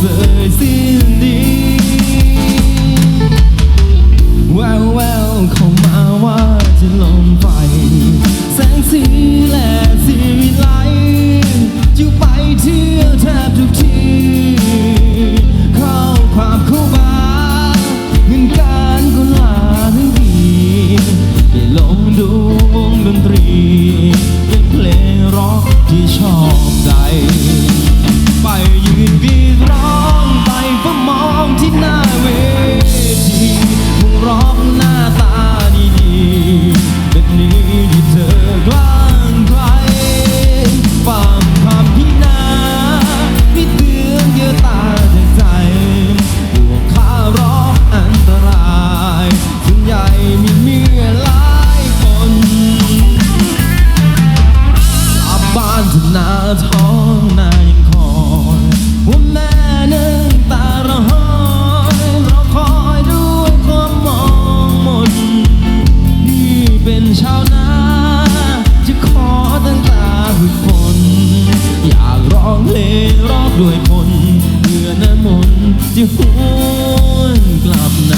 เววแววเข้ามาว่าจะลมไป แสงสีและสีไลอยู่ไปเที่ยวแทบทุกที เข้ความเข้ามาเงินการกุลาทั้ดได้ลงดูวงดนตรีเป็เพลงร็อกที่ชอบใจ ไปยืน องเพลงรอบด้วยคนเดือนมนจะหวนกลับนะ